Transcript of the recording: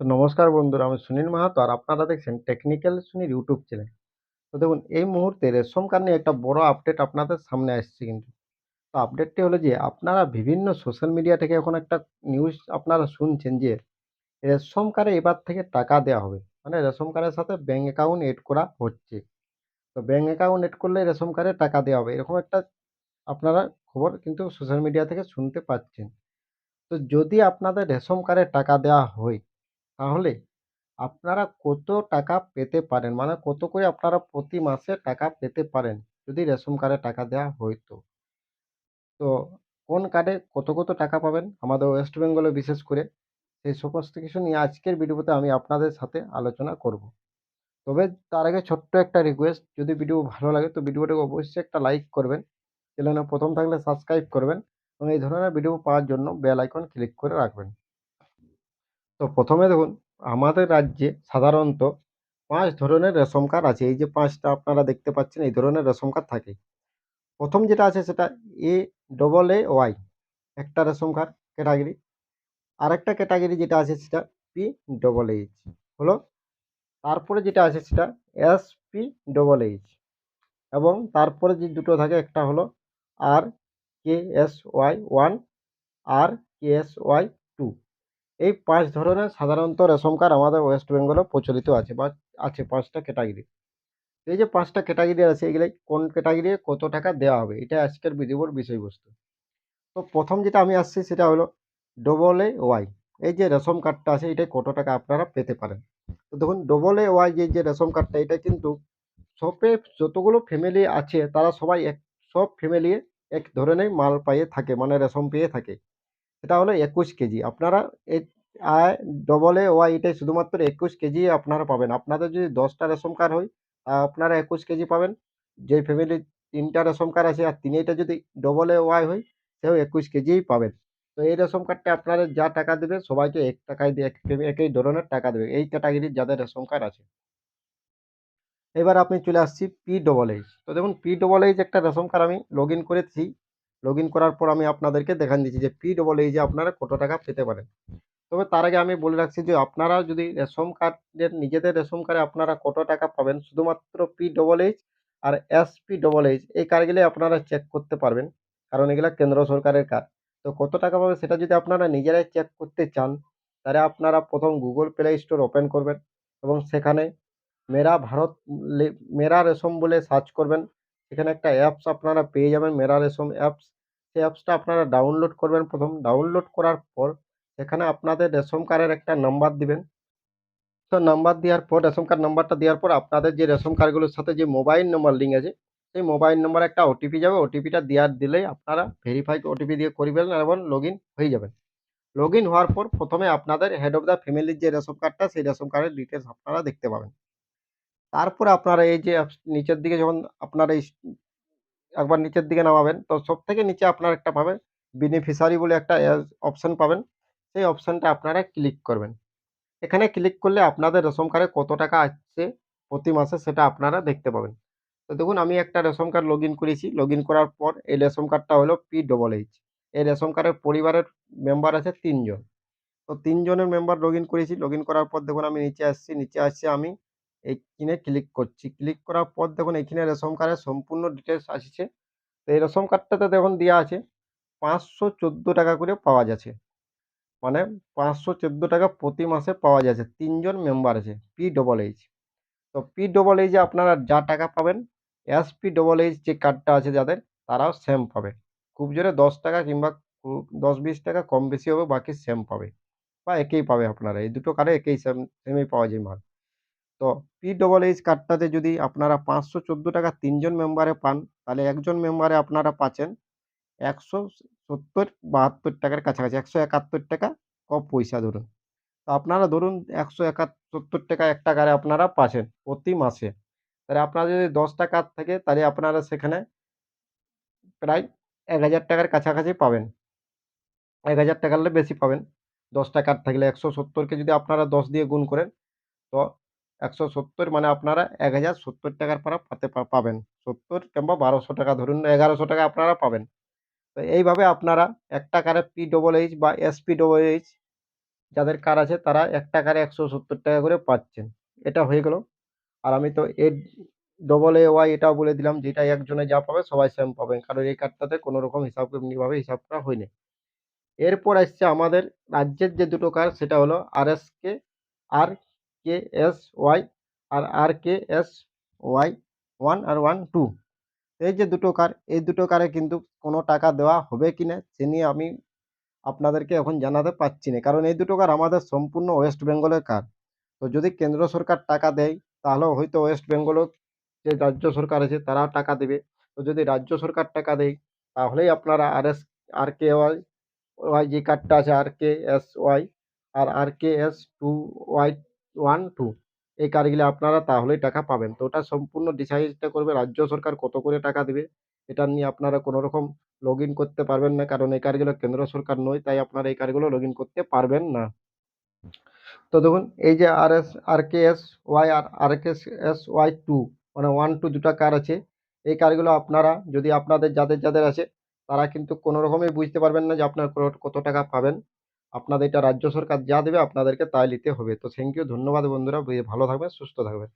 তো নমস্কার বন্ধুরা, আমি সুনীল মাহাতো আর আপনারা দেখছেন টেকনিক্যাল সুনীল ইউটিউব চ্যানেল তো দেখুন, এই মুহূর্তে রেশম কার্ড নিয়ে একটা বড় আপডেট আপনাদের সামনে আসছে কিন্তু। তো আপডেটটি হলো যে, আপনারা বিভিন্ন সোশ্যাল মিডিয়া থেকে এখন একটা নিউজ আপনারা শুনছেন যে, রেশম কার্ডে এবার থেকে টাকা দেওয়া হবে। মানে রেশম কার্ডের সাথে ব্যাঙ্ক অ্যাকাউন্ট এড করা হচ্ছে। তো ব্যাঙ্ক অ্যাকাউন্ট এড করলে রেশন কার্ডে টাকা দেওয়া হবে। এরকম একটা আপনারা খবর কিন্তু সোশ্যাল মিডিয়া থেকে শুনতে পাচ্ছেন। তো যদি আপনাদের রেশন কার্ডে টাকা দেওয়া হয় তাহলে আপনারা কত টাকা পেতে পারেন? মানে কত করে আপনারা প্রতি মাসে টাকা পেতে পারেন? যদি রেশন কার্ডে টাকা দেওয়া হইতো। তো কোন কার্ডে কত, কত টাকা পাবেন? আমাদের ওয়েস্ট বেঙ্গলে বিশেষ করে সেই সমস্ত কিছু নিয়ে আজকের ভিডিওতে আমি আপনাদের সাথে আলোচনা করব। তবে তার আগে ছোট্ট একটা রিকোয়েস্ট যদি ভিডিও ভালো লাগে তো ভিডিওটাকে অবশ্যই একটা লাইক করবেন। চ্যানেলে প্রথম থাকলে সাবস্ক্রাইব করবেন এবং এই ধরনের ভিডিও পাওয়ার জন্য বেল আইকন ক্লিক করে রাখবেন। তো প্রথমে দেখুন, আমাদের রাজ্যে সাধারণত পাঁচ ধরনের রেশন কার্ড আছে। এই যে পাঁচটা আপনারা দেখতে পাচ্ছেন, এই ধরনের রেশন কার্ড থাকে। প্রথম যেটা আছে সেটা এ ডবল এ ওয়াই, একটা রেশন কার্ড ক্যাটাগরি। আরেকটা ক্যাটাগরি যেটা আছে সেটা পি ডবল এইচ, হলো। তারপরে যেটা আছে সেটা এস পি ডবল এইচ এবং তারপরে যে দুটো থাকে, একটা হলো R K S Y one, R K S Y two এই পাঁচ ধরনের সাধারণত রেশন কার্ড আমাদের ওয়েস্ট বেঙ্গলে প্রচলিত আছে বা আছে পাঁচটা ক্যাটাগরি। এই যে পাঁচটা ক্যাটাগরি আছে এগুলাই কোন ক্যাটাগরি কত টাকা দেওয়া হবে এটা আজকের ভিডিওর বিষয়বস্তু। তো প্রথম যেটা আমি আসছি সেটা হলো ডবল এ ওয়াই এই যে রেশন কার্ডটা আছে এটায় কত টাকা আপনারা পেতে পারেন। তো দেখুন ডবল এ ওয়াই যে, যে রেশন কার্ডটা এটা কিন্তু সবে যতগুলো ফ্যামিলি আছে তারা সবাই এক সব ফ্যামিলি এক ধরনের মাল পাইয়ে থাকে মানে রেশন পেয়ে থাকে। সেটা হলো ২১ কেজি। আপনারা আয় ডবল এ ওয়াই এটাই শুধুমাত্র ২১ কেজি আপনারা পাবেন। আপনাদের যদি ১০ টা রেশন কার্ড হয় আপনারা ২১ কেজি পাবেন। যে ফ্যামিলির ৩ টা রেশন কার্ড আছে আর তিনিটা যদি ডবল এ ওয়াই হয়, সেও ২১ কেজিই পাবেন। তো এই রেশন কার্ডটা আপনারা যা টাকা দেবে সবাইকে এক টাকায় দিয়ে একই ধরনের টাকা দেবে। এই ক্যাটাগরির যাদের রেশন কার্ড আছে। এবার আপনি চলে আসছি পি ডবল এইচ। তো দেখুন পি ডবল এইচ একটা রেশন কার্ড আমি লগইন করেছি। লগইন করার পর আমি আপনাদেরকে দেখান দিচ্ছি যে পি ডবল এই যে আপনারা কত টাকা পেতে পারেন। তবে তার আগে আমি বলে রাখছি যে আপনারা যদি রেশন কার্ডের, নিজেদের রেশন কার্ডে আপনারা কত টাকা পাবেন, শুধুমাত্র পি ডবল এইচ আর এস পি ডবল এইচ এই কার্ডগুলি আপনারা চেক করতে পারবেন। কারণ এগুলো কেন্দ্র সরকারের কার্ড। তো কত টাকা পাবেন সেটা যদি আপনারা নিজেরাই চেক করতে চান, তাহলে আপনারা প্রথম গুগল প্লে স্টোর ওপেন করবেন এবং সেখানে মেরা ভারত, মেরা রেশম বলে সার্চ করবেন। সেখানে একটা অ্যাপস আপনারা পেয়ে যাবেন, মেরা রেশম অ্যাপস। সেই অ্যাপসটা আপনারা ডাউনলোড করবেন প্রথম। ডাউনলোড করার পর এখানে আপনাদের রেশন কার্ডের একটা নাম্বার দিবেন। তো নাম্বার দেওয়ার পর রেশন কার্ড নাম্বারটা দেওয়ার পর আপনাদের যে রেশন কার্ডগুলোর সাথে যে মোবাইল নম্বর লিঙ্ক আছে, সেই মোবাইল নম্বরে একটা ওটিপি যাবে। ওটিপিটা দেওয়ার দিলেই আপনারা ভেরিফাই ওটিপি দিয়ে করবেন এবং লগইন হয়ে যাবেন। লগইন হওয়ার পর প্রথমে আপনাদের হেড অফ দ্য ফ্যামিলির যে রেশন কার্ডটা সেই রেশন কার্ডের ডিটেলস আপনারা দেখতে পাবেন। তারপরে আপনারা এই যে নিচের দিকে যখন আপনারা এই একবার নিচের দিকে নামাবেন, তো সব থেকে নিচে আপনারা একটা পাবেন বেনিফিশিয়ারি বলে একটা অপশন পাবেন। সেই অপশনটা আপনারা ক্লিক করবেন। এখানে ক্লিক করলে আপনাদের রেশন কার্ডে কত টাকা আসছে প্রতি মাসে সেটা আপনারা দেখতে পাবেন। তো দেখুন, আমি একটা রেশন কার্ড লগইন করেছি। লগইন করার পর এই রেশন কার্ডটা হলো পি ডবল এইচ। এই রেশন কার্ডের পরিবারের মেম্বার আছে তিনজন তো ৩ জনের মেম্বার লগইন করেছি। লগইন করার পর দেখুন, আমি নিচে আসছি। নিচে আসছে আমি এইখানে ক্লিক করছি। ক্লিক করার পর দেখুন এইখানে রেশন কার্ডের সম্পূর্ণ ডিটেলস আসছে। তো এই রেশন কার্ডটাতে দেখুন দেওয়া আছে ৫১৪ টাকা করে পাওয়া যাচ্ছে। মানে ৫১৪ টাকা প্রতি মাসে পাওয়া যাচ্ছে। তিনজন মেম্বার আছে পি ডবল এইচ। তো পি ডবল এইচে আপনারা যা টাকা পাবেন এস পি ডবল এইচ যে কার্ডটা আছে যাদের, তারাও সেম পাবে। খুব জোরে ১০ টাকা কিংবা দশ ১০-২০ টাকা কম বেশি হবে, বাকি সেম পাবে বা একই পাবে আপনারা। এই দুটো কার্ডে একই সেম সেমই পাওয়া যায় মাল। তো পি ডবল এইচ কার্ডটাতে যদি আপনারা ৫১৪ টাকা তিনজন মেম্বারে পান, তাহলে একজন মেম্বারে আপনারা পাচ্ছেন ১৭০-৭২ টাকার কাছাকাছি ১৭১ টাকা ক পয়সা ধরুন। তো আপনারা ধরুন ১৭১ টাকা একটা কার্ডে আপনারা পাচ্ছেন প্রতি মাসে। তাহলে আপনার যদি ১০ টা কার্ড থাকে, তাহলে আপনারা সেখানে প্রায় ১০০০ টাকার কাছাকাছি পাবেন। ১০০০ টাকারও বেশি পাবেন। দশটা কার্ড থাকলে একশো সত্তরকে যদি আপনারা ১০ দিয়ে গুণ করেন, তো ১৭০ মানে আপনারা ১০৭০ টাকার পারা পাতে পাবেন। ৭০ কিংবা বারোশো টাকা, ধরুন এগারোশো টাকা আপনারা পাবেন। তো এইভাবে আপনারা একটা কার্ডে পি ডবল এইচ বা এস পি ডবল এইচ যাদের কার আছে তারা একটা কারে একশো সত্তর টাকা করে পাচ্ছেন এটা হয়ে গেল আর আমি তো এ ডবল এ ওয়াই এটাও বলে দিলাম, যেটা একজনে যা পাবে সবাই সেম পাবেন কারণ এই কার্ডটাতে কোনো রকম হিসাব এমনিভাবে করা হয়নি এরপর আসছে আমাদের রাজ্যের যে দুটো কার সেটা হলো R S K R K S Y R R K S Y one R one two এই যে দুটো কার, এই দুটো কারে কিন্তু কোনো টাকা দেওয়া হবে কি না সে নিয়ে আমি আপনাদেরকে এখন জানাতে পারছি না। কারণ এই দুটো কার আমাদের সম্পূর্ণ ওয়েস্ট বেঙ্গলের কার। তো যদি কেন্দ্র সরকার টাকা দেয়, তাহলে হয়তো ওয়েস্ট বেঙ্গলও যে রাজ্য সরকার আছে তারা টাকা দেবে। তো যদি রাজ্য সরকার টাকা দেয়, তাহলেই আপনারা R S R K Y Y যে কার্ডটা আছে R K S Y R R K S two Y one, two. এই কার্ডগুলো আপনারা তাহলেই টাকা পাবেন। তো ওটা সম্পূর্ণ ডিসাইডটা করবে রাজ্য সরকার কত করে টাকা দেবে, এটা নিয়ে আপনারা কোনো রকম লগ ইন করতে পারবেন না, কারণ এই কার্ডগুলো কেন্দ্র সরকার নয়, তাই আপনারা এই কার্ডগুলো লগ করতে পারবেন না। তো দেখুন, এই যে R S R K S Y R R K S Y two মানে ওয়ান টু দুটা কার আছে, এই কারগুলো আপনারা, যদি আপনাদের, যাদের যাদের আছে, তারা কিন্তু কোনো রকমই বুঝতে পারবেন না যে আপনার কত টাকা পাবেন। আপনাদের এটা রাজ্য সরকার যা দেবে আপনাদেরকে তাই নিতে হবে। তো থ্যাংক ইউ ধন্যবাদ বন্ধুরা। ভালো থাকবেন, সুস্থ থাকবেন।